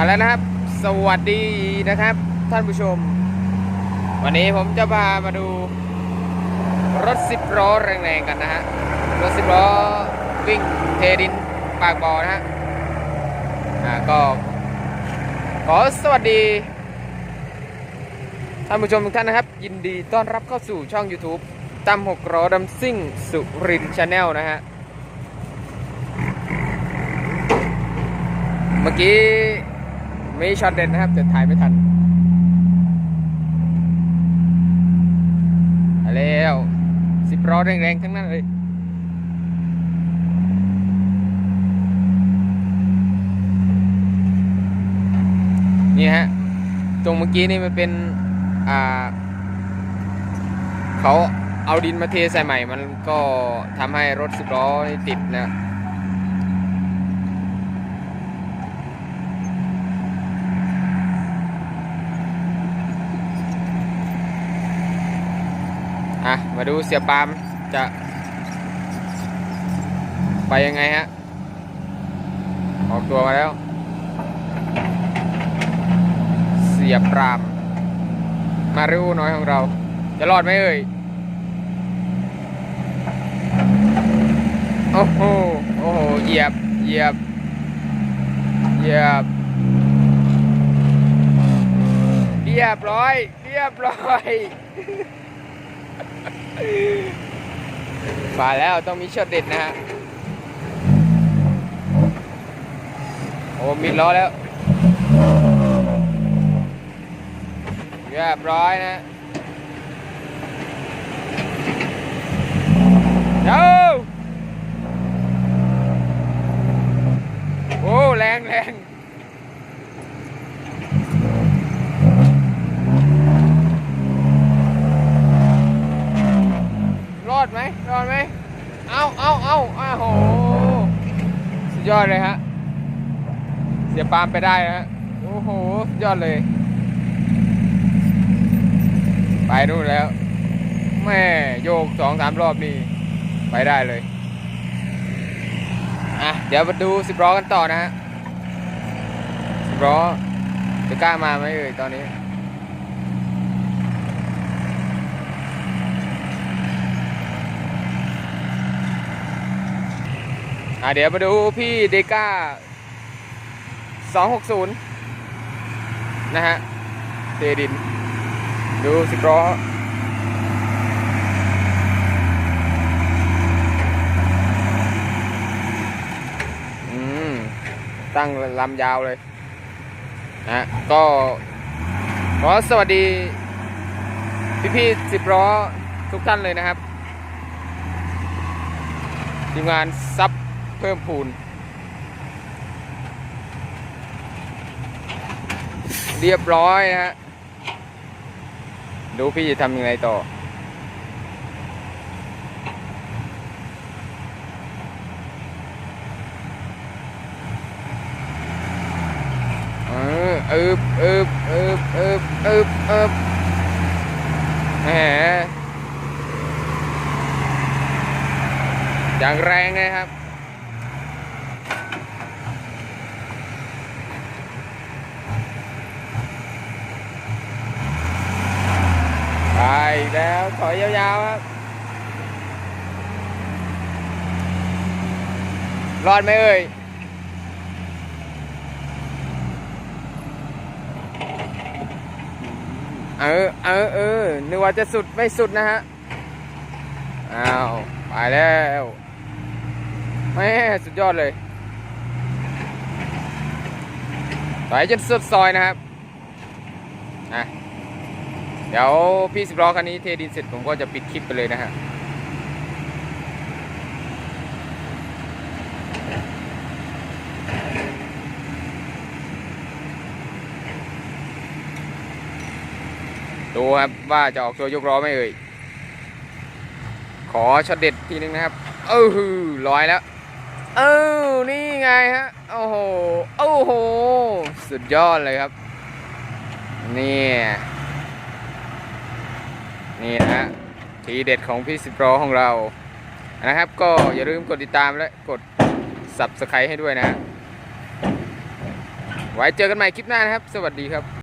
เอาแล้วนะครับ สวัสดีนะครับ ท่านผู้ชม วันนี้ผมจะพามาดูรถสิบล้อแรงๆกันนะฮะ รถสิบล้อวิ่งเทดินปากบ่อนะฮะอ่าก็ ขอสวัสดี ท่านผู้ชมทุกท่านนะครับ ยินดีต้อนรับเข้าสู่ช่อง YouTube ตั้มหกล้อดำซิ่งสุรินชาแนลนะฮะเมื่อกี้ มีช็อตเด็ดนะครับแต่ถ่ายไม่ทันแล้วสิบล้อแรงๆทั้งนั้นเลยนี่ฮะ ตรงเมื่อกี้นี่มันเป็น อ่า เขาเอาดินมาเทใส่ใหม่ มันก็ทำให้รถสิบล้อติดนะ มาดูเสียปามจะไปยังไงฮะ ออกตัวมาแล้ว เสียปราม มาริโอน้อยของเรา จะรอดไหมเอ่ย โอ้โห โอ้โห เหยียบ เหยียบ เหยียบ เรียบร้อย เรียบร้อย มาแล้วต้องมีช็อตเด็ดนะฮะ โอ้มีล้อแล้วเรียบร้อยนะเจ้าโอ้ แรงแรงรอดไหมรอดไหม เอาเอาเอาอ้าโห สุดยอดเลยฮะ เสียปาล์มไปได้นะฮะ โอ้โห สุดยอดเลย ไปนู่นแล้ว แม่โยกสองสามรอบนี่ ไปได้เลย อะ เดี๋ยวมาดูสิบล้อกันต่อนะฮะสิบล้อจะกล้ามาไหมเอ่ยตอนนี้ อะเดี๋ยวมาดูพี่เดก้า260นย์นะฮะเตดิน ดูสิบล้ออืมตั้งลำยาวเลยนะฮะก็ขอสวัสดี พี่ๆสิบล้อทุกท่านเลยนะครับ ทีมงานซับ เพิ่มพูน เรียบร้อยนะฮะ ดูพี่จะทำยังไงต่อ เออเอบเอบเอบเอบเอบเอบแหมอย่างแรงเลยครับ ไป อีกแล้วถอยยาวๆครับรอดไหมเอ่ยเออเออเออนึกว่าจะสุดไม่สุดนะฮะอ้าวไปแล้วแม่สุดยอดเลยถอยจนสุดซอยนะครับอะ เดี๋ยวพี่สิบล้อคันนี้เทดินเสร็จผมก็จะปิดคลิปไปเลยนะฮะดูครับว่าจะออกตัวยกล้อไหมเอ่ย ขอช็อตเด็ดทีนึงนะครับ เออหือลอยแล้ว เออนี่ไงฮะ โอ้โห โอ้โห สุดยอดเลยครับนี่ นี่นะฮะทีเด็ดของพี่สิบล้อของเรานะครับ ก็อย่าลืมกดติดตามและกด subscribe ให้ด้วยนะ ไว้เจอกันใหม่คลิปหน้านะครับ สวัสดีครับ